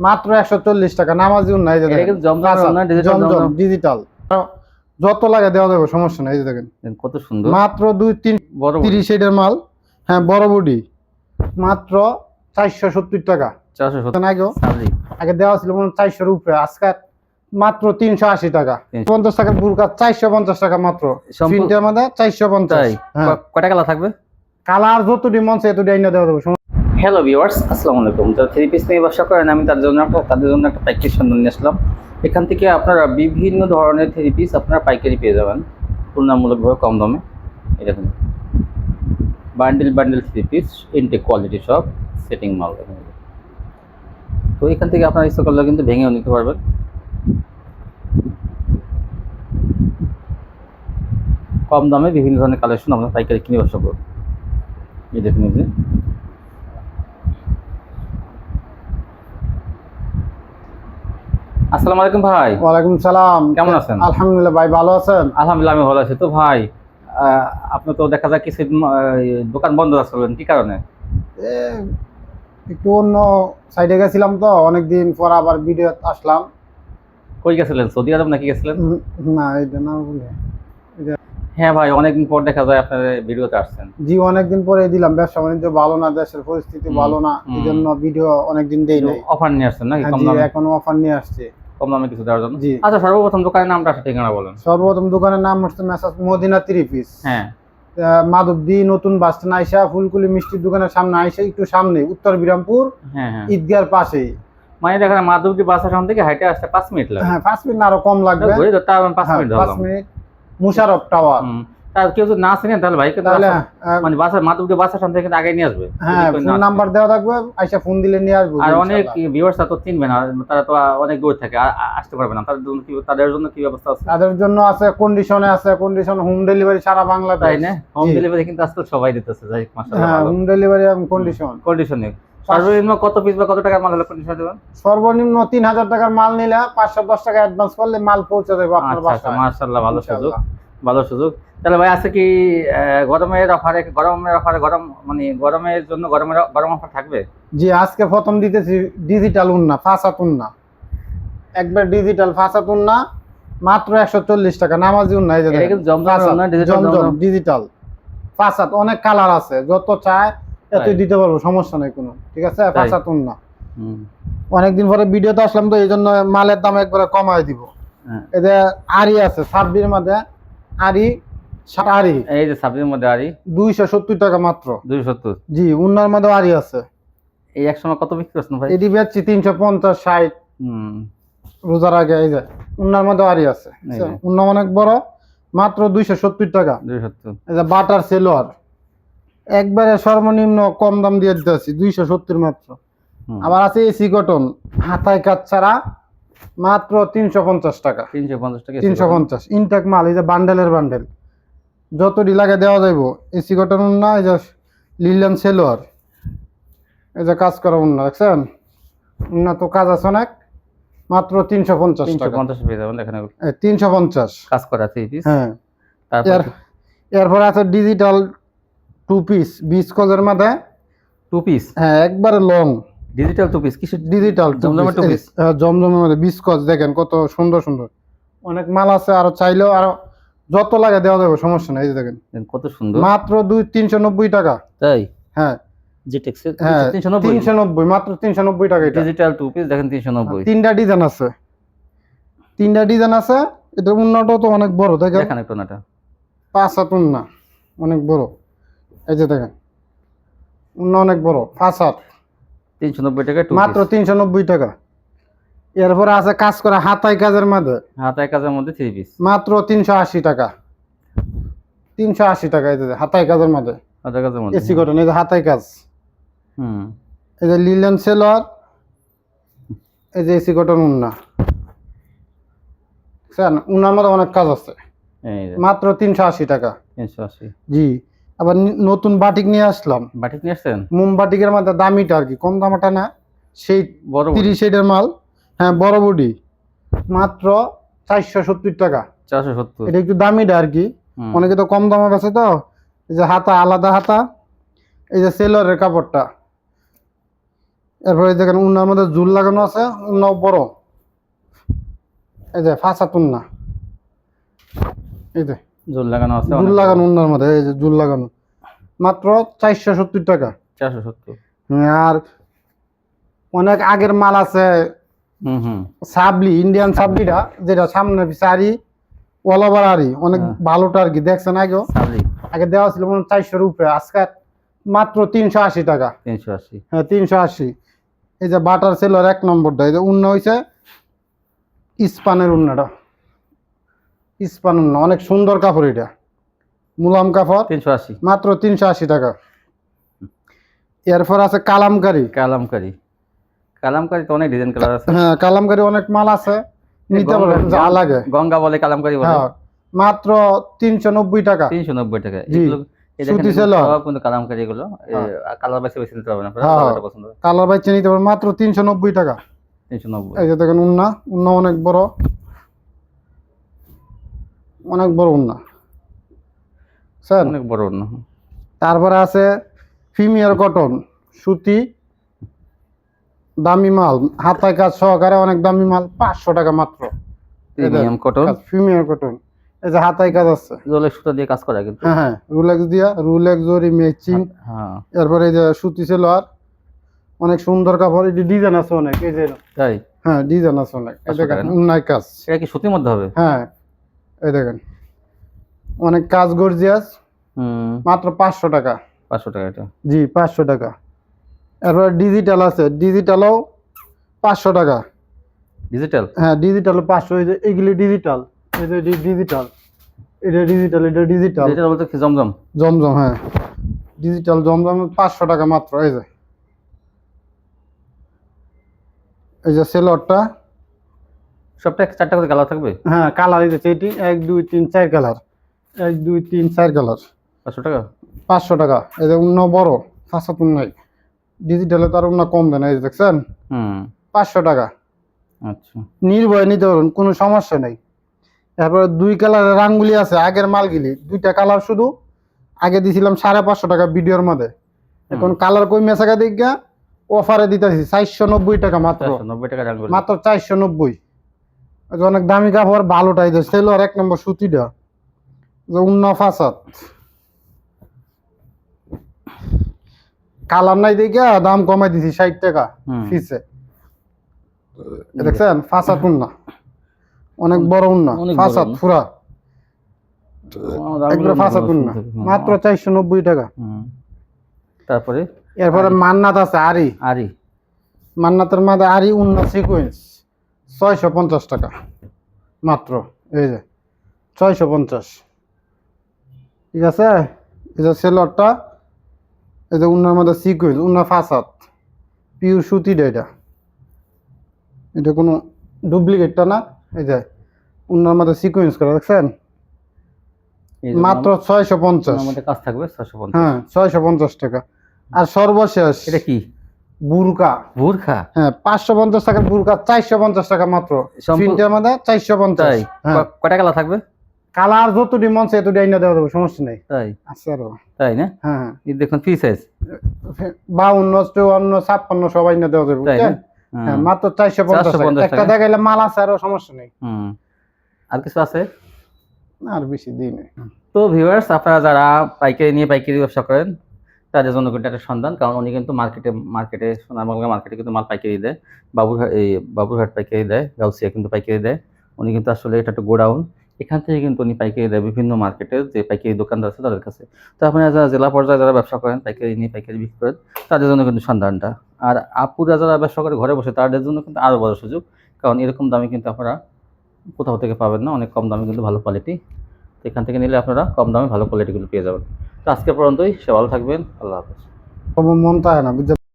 মাত্র একশো চল্লিশ টাকা নামাজি জমজম ডিজিটাল যত লাগে দেওয়া যাবে সমস্যা নেই দেখেন। কত সুন্দর। মাত্র দুই তিন তিরিশ এর মাল। হ্যাঁ বড় বডি। মাত্র চারশো সত্তর টাকা। আগে দেওয়া ছিল মনে চারশোর উপরে আজকে মাত্র তিনশো আশি টাকা। পঞ্চাশ টাকার বুরকা চারশো পঞ্চাশ টাকা মাত্র। সম্পূর্ণ- মধ্যে চারশো পঞ্চাশ। হ্যাঁ। কয়টা কালার থাকবে? কালার যতটি মন চাই এতটি আইনা দেওয়া যাবে হ্যালো ভিউয়ার্স আসসালামু আলাইকুম। যারা থ্রি পিস নিয়ে ব্যবসা করেন, আমি তার জন্য একটা তাদের জন্য একটা প্যাকেজ সন্ধান নিয়ে আসলাম। এখান থেকে আপনারা বিভিন্ন ধরনের থ্রি পিস আপনারা পাইকারি পেয়ে যাবেন। তুলনামূলকভাবে কম দামে। দেখুন। Bundle bundle three piece intact quality সব সেটিং মাল তো এখান থেকে আপনারা ইচ্ছা করলে কিন্তু ভেঙেও নিতে পারবেন। কম দামে বিভিন্ন ধরনের কালেকশন আপনারা পাইকারি কিনে ব্যবসা করুন। এই দেখুন আসসালামু আলাইকুম ভাই। ওয়ালাইকুম সালাম। কেমন আছেন? আলহামদুলিল্লাহ ভাই ভালো আছেন? আলহামদুলিল্লাহ আমি ভালো আছি। তো ভাই আপনি তো দেখা যায় কিছু দোকান বন্ধ রাখছিলেন কি কারণে? একটু অন্য সাইডে গেছিলাম তো অনেকদিন পর আবার ভিডিও আসলাম। কই গেছিলেন? সৌদি আরব নাকি গেছিলেন? না এটা না বলে। হ্যাঁ ভাই অনেকদিন পর দেখা যায় আপনার ভিডিওতে আসছেন। জি অনেকদিন পরে দিলাম। ব্যবসা বাণিজ্য ভালো না দেশের পরিস্থিতি ভালো না এই জন্য ভিডিও অনেকদিন দেই নাই। অফার নিয়ে আসছেন নাকি? হ্যাঁ, কম দামে? এখনও অফার নিয়ে আসছে। কম দামে কিছু দেওয়ার জন্য? জি। আচ্ছা সর্বপ্রথম দোকানের নামটা আসলে ঠিকানা বলেন। সর্বপ্রথম দোকানের নাম হচ্ছে মেসাজ মদিনা থ্রি পিস হ্যাঁ। মাধবদি নতুন বাস স্ট্যান্ড আইসা ফুলকুলি মিষ্টির দোকানের সামনে আইসা একটু সামনে উত্তর বিরামপুর হ্যাঁ হ্যাঁ। ঈদগার পাশেই। মানে দেখেন মাধবদী বাস স্ট্যান্ড থেকে হাইটে আসতে পাঁচ মিনিট লাগে। হ্যাঁ পাঁচ মিনিট না আরও কম লাগবে। পাঁচ মিনিট পাঁচ মিনিট। মুশারফ টাওয়ার। তার কেউ যদি না চিনেন তাহলে ভাইকে তাহলে মানে বাসের মাধবদী বাস স্ট্যান্ড থেকে আগে নিয়ে আসবে। হ্যাঁ ফোন নাম্বার দেওয়া থাকবে আইসা ফোন দিলে নিয়ে আসব আর অনেক তো চিনবে না তারা তো অনেক দূর থাকে আসতে পারবে না। তাদের জন্য কি তাদের জন্য কি ব্যবস্থা আছে? তাদের জন্য আছে কন্ডিশনে আছে কন্ডিশন হোম ডেলিভারি সারা বাংলাদেশ। তাই না? হোম ডেলিভারি কিন্তু আজকাল সবাই দিতেছে যাই হ্যাঁ মাশাআল্লাহ হোম ডেলিভারি এবং কন্ডিশন কন্ডিশনে সর্বনিম্ন কত পিস বা কত টাকার মাল হলে কন্ডিশন দেবেন? সর্বনিম্ন তিন হাজার টাকার মাল নিলে পাঁচশো দশ টাকা অ্যাডভান্স করলে মাল পৌঁছে দেবো আপনার আচ্ছা আচ্ছা বাসায়। মাশাআল্লাহ ভালো সুযোগ। ভালো সুযোগ। তাহলে ভাই আছে কি গরমের অফারে গরমের অফারে গরম মানে গরমের জন্য গরমের গরম অফার থাকবে? জি আজকে প্রথম দিতেছি ডিজিটাল উন্না ফাঁসাত উন্না। একবার ডিজিটাল ফাঁসাত উন্না মাত্র একশো চল্লিশ টাকা নামাজি উন্না এই জমজম ডিজিটাল ফাঁসাত অনেক কালার আছে যত চায় এত দিতে পারব সমস্যা নেই কোনো ঠিক আছে? ফাঁসাত উন্না। হুম, অনেকদিন পরে ভিডিওতে আসলাম তো এই জন্য মালের দাম একবারে কমায় দিব। হ্যাঁ। এতে আরি আছে ছাব্বির মধ্যে আরি আরি এই যে মধ্যে আরই দুইশো সত্তর টাকা মাত্র। দুই সত্তর। জি উন্নার মধ্যে আরি আছে। এই এক সময় কত বিক্রি করছেন ভাই? এটি বেচছি তিনশো পঞ্চাশ ষাট। হুম। রোজার আগে এই যে উন্নার মধ্যে আরি আছে। উন্না অনেক বড় মাত্র দুইশো সত্তর টাকা। এই যে বাটার সেলোয়ার। একবারে সর্বনিম্ন কম দাম দিয়ে দিতে আছি দুইশো সত্তর মাত্র। আবার আছে এসি কটন। হাতায় কাজ ছাড়া মাত্র তিনশো পঞ্চাশ টাকা। তিনশো পঞ্চাশ টাকা তিনশো পঞ্চাশ ইনটেক মাল এই যে বান্ডেলের বান্ডেল। যতটি লাগে দেওয়া যাইব। এসি কটন না এই যে লিলিয়ান সেলোয়ার। এই যে কাজ করা উন্না দেখছেন? উন্না তো কাজ আছে অনেক। মাত্র তিনশো পঞ্চাশ তিনশো টাকা পঞ্চাশ পেয়ে যাবেন এখানে তিনশো পঞ্চাশ। কাজ করা পিস হ্যাঁ। তারপর এরপর আছে ডিজিটাল টু পিস বিশ কজের মাথায় টু পিস হ্যাঁ একবারে লং ডিজিটাল টু পিস কিসের ডিজিটাল জমজমের two piece? জমজমের মধ্যে দেখেন কত সুন্দর সুন্দর। অনেক মাল আছে আর চাইলেও আরও যত লাগে দেওয়া যাবে সমস্যা নেই এই দেখেন। কত সুন্দর। মাত্র দুই তিনশো নব্বই টাকা। তাই? হ্যাঁ। হ্যাঁ তিনশো নব্বই? মাত্র তিনশো নব্বই টাকা এটা। ডিজিটাল টু পিস দেখেন তিনশো নব্বই। তিনটা ডিজাইন আছে। তিনটা ডিজাইন আছে এটা উন্নাটাও তো অনেক বড় দেখেন। দেখেন একটু নাটা পাঁচ হাত উন্না অনেক বড়। এই যে দেখেন উন্না অনেক বড় পাঁচ হাত। তিনশো নব্বই টাকা মাত্র তিনশো নব্বই টাকা। এরপরে আছে কাজ করা হাতাই কাজের মধ্যে। হাতায় কাজের মধ্যে থ্রি পিস মাত্র তিনশো আশি টাকা। তিনশো আশি টাকা এই হাতাই কাজের মধ্যে। হাতায় কাজের মধ্যে। এসি কটন এই যে হাতাই কাজ। হুম। এই যে লিলেন সেলোয়ার এই যে এসি কটন উন্না। স্যার উন্নার মধ্যে অনেক কাজ আছে। মাত্র তিনশো আশি টাকা। তিনশো আশি। জি। আবার নতুন বাটিক নিয়ে আসলাম। বাটিক নিয়ে আসছেন? মোম বাটিকের মধ্যে দামিটা আর কি কম দামাটা না। সেই বড় তিরিশ শেডের মাল। হ্যাঁ বড় বডি। মাত্র চারশো সত্তর টাকা। চারশো সত্তর। এটা একটু দামিটা আর কি। অনেকে তো কম দামে বেছে তো। এই যে হাতা আলাদা হাতা। এই যে সেলরের কাপড়টা। এরপরে দেখেন উন্নার মধ্যে জুল লাগানো আছে উন্নাও বড়। এই যে ফাঁসা তুন্না এই যে। লাগানো আছে জুল লাগানো এই যে জুল লাগানো। মাত্র চারশো সত্তর টাকা। চারশো সত্তর। আর অনেক আগের মাল আছে সাবলি ইন্ডিয়ান সাবলিটা যেটা সামনে অল ওভার আরি অনেক হ্যাঁ। ভালোটা আর কি দেখছেন আগেও? আগে দেওয়া ছিল মনে চারশোর উপরে আজকে মাত্র তিনশো আশি টাকা। তিনশো আশি। হ্যাঁ তিনশো আশি। এই যে বাটার সেলর এক নম্বরটা এই যে উন্না হয়েছে ইস্পানের উন্নাটা ইস্পান উন্না অনেক সুন্দর কাপড় এটা। মুলাম কাপড়। তিনশো আশি। মাত্র তিনশো আশি টাকা। এরপর আছে কালামকারি। কালামকারি। কালামকারি তো অনেক ডিজাইন কালার আছে। হ্যাঁ কালামকারি অনেক মাল আছে। নিতে পারবেন যা লাগে। গঙ্গা বলে কালামকারি বলে? হ্যাঁ মাত্র তিনশো নব্বই টাকা। তিনশো নব্বই টাকা। কালামকারি কালার বাইসে বেছে নিতে পারবেন হ্যাঁ। কালার বাইচে নিতে পারবেন মাত্র তিনশো নব্বই টাকা। তিনশো নব্বই। এই যে দেখেন উন্না। উন্না অনেক বড়। অনেক বড় উন্না স্যার অনেক বড় অন্য। তারপরে আছে ফিমিয়ার কটন সুতি দামি মাল হাতায় কাজ সহকারে অনেক দামি মাল পাঁচশো টাকা মাত্র। Premium cotton? কটন। এই যে হাতায় কাজ আছে। জলের সুতা দিয়ে কাজ করা কিন্তু। হ্যাঁ হ্যাঁ রুলেক্স দিয়া রুলেক্স জরি ম্যাচিং হ্যাঁ এরপরে এই যে সুতি সেলোয়ার অনেক সুন্দর কাপড় এই ডিজাইন আছে অনেক এই যে তাই? হ্যাঁ ডিজাইন আছে অনেক? উন্নায় কাজ। এটা কি সুতির মধ্যে হবে? হ্যাঁ এই দেখেন। অনেক কাজ গর্জিয়াস। মাত্র পাঁচশো টাকা। পাঁচশো টাকা এটা। জি পাঁচশো টাকা। এরপরে ডিজিটাল আছে। ডিজিটালও পাঁচশো টাকা। ডিজিটাল হ্যাঁ ডিজিটালও পাঁচশো। এই যে এগুলি ডিজিটাল এই যে ডিজিটাল এটা ডিজিটাল এটা ডিজিটাল ডিজিটাল বলতে কি? জমজম? জমজম হ্যাঁ। ডিজিটাল জমজম পাঁচশো টাকা মাত্র এই যে। এই যে সেলরটা সবটা চারটা করে কালার থাকবে? হ্যাঁ কালার এই এটি এক দুই তিন চার কালার। এক দুই তিন চার কালার। পাঁচশো টাকা? পাঁচশো টাকা। এই যে অন্য বড় পাঁচশো তুন নাই। ডিজিটালে তার অন্য কম দেয় না এই দেখছেন? হুম। পাঁচশো টাকা। আচ্ছা। নির্ভয় নিতে পারবেন কোনো সমস্যা নেই। তারপরে দুই কালারের রাঙ্গুলি আছে আগের মালগুলি। দুইটা কালার শুধু। আগে দিছিলাম সাড়ে পাঁচশো টাকা ভিডিওর মধ্যে। এখন কালার কই মেশাকা দিকা অফারে দিতেছি চারশো নব্বই টাকা মাত্র। নব্বই টাকা মাত্র চারশো নব্বই। অনেক দামি কাপড় ভালোটা এই যে সেলোয়ার এক নম্বর সুতিটা। যে উন্ন ফাসাদ। কালার নাই দেখে দাম কমাই দিছি ষাট টাকা। পিসে। দেখছেন? ফাসাদ উন্না। অনেক বড় উন্না। ফাসাদ ফুরা। ফাসাদ উন্না। মাত্র চারশো নব্বই টাকা। হুম। তারপরে? এরপরে মান্নাত আছে আরি। আরি। মান্নাতের মাঝে আরি উন্না সিকুয়েন্স। ছয়শো পঞ্চাশ টাকা। মাত্র এই যে ছয়শো পঞ্চাশ। ঠিক আছে? এই যে সেলরটা এই যে উন্নার মধ্যে সিকুয়েন্স উন্না ফাসাদ পিওর সুতিটা এটা। এটা কোনো ডুপ্লিকেটটা না? এই যে উন্নার মধ্যে সিকুয়েন্স করা দেখছেন? মাত্র ছয়শো পঞ্চাশ। কাজ থাকবে পঞ্চাশ। হ্যাঁ ছয়শো পঞ্চাশ টাকা। আর সর্বশেষ এটা কি? বুরকা। ভুরখা হ্যাঁ পাঁচশো পঞ্চাশ টাকার বুরকা চারশো পঞ্চাশ টাকা মাত্র। প্রিন্টের মধ্যে চারশো পঞ্চাশ। হ্যাঁ। কালার থাকবে কালার যতটি মন সে এতটি আইনা দেওয়া যাবে সমস্যা নেই। তাই? আছে আরও। তাই না? হ্যাঁ এই দেখুন ফ্রি সাইজ। বাউন্ন চুয়ান্ন ছাপ্পান্ন সব আইনা দেওয়া যাবে হ্যাঁ মাত্র চারশো পঞ্চাশ 450 টাকা একটা। দেখাইলে মাল আছে আরও সমস্যা নেই। আর কিছু আছে? আর বেশি দিই নেই। তো ভিউয়ার্স আপনারা যারা পাইকারি নিয়ে পাইকারি ব্যবসা করেন তাদের জন্য কিন্তু একটা সন্ধান। কারণ উনি কিন্তু মার্কেটে মার্কেটে সোনারবাংলা মার্কেটে কিন্তু মাল পাইকারি দেয়। বাবুরহাট, এই বাবুরহাট পাইকারি দেয়, গাউসিয়া কিন্তু পাইকারি দেয়। উনি কিন্তু আসলে এটা একটা গোডাউন। এখান থেকে কিন্তু উনি পাইকারি দেয় বিভিন্ন মার্কেটে যে পাইকারি দোকানদার আছে তাদের কাছে। তো আপনারা যারা জেলা পর্যায়ে যারা ব্যবসা করেন, পাইকারি নিয়ে পাইকারি বিক্রি করেন, তাদের জন্য কিন্তু সন্ধানটা। আর আপুরা যারা ব্যবসা করে ঘরে বসে, তাদের জন্য কিন্তু আরও বড় সুযোগ। কারণ এরকম দামে কিন্তু আপনারা কোথাও থেকে পাবেন না, অনেক কম দামে কিন্তু ভালো কোয়ালিটি তো এখান থেকে নিলে আপনারা কম দামে ভালো কোয়ালিটিগুলো পেয়ে যাবেন। আজকে পর্যন্তই সে ভালো থাকবেন আল্লাহ হাফেজ। মন চায় না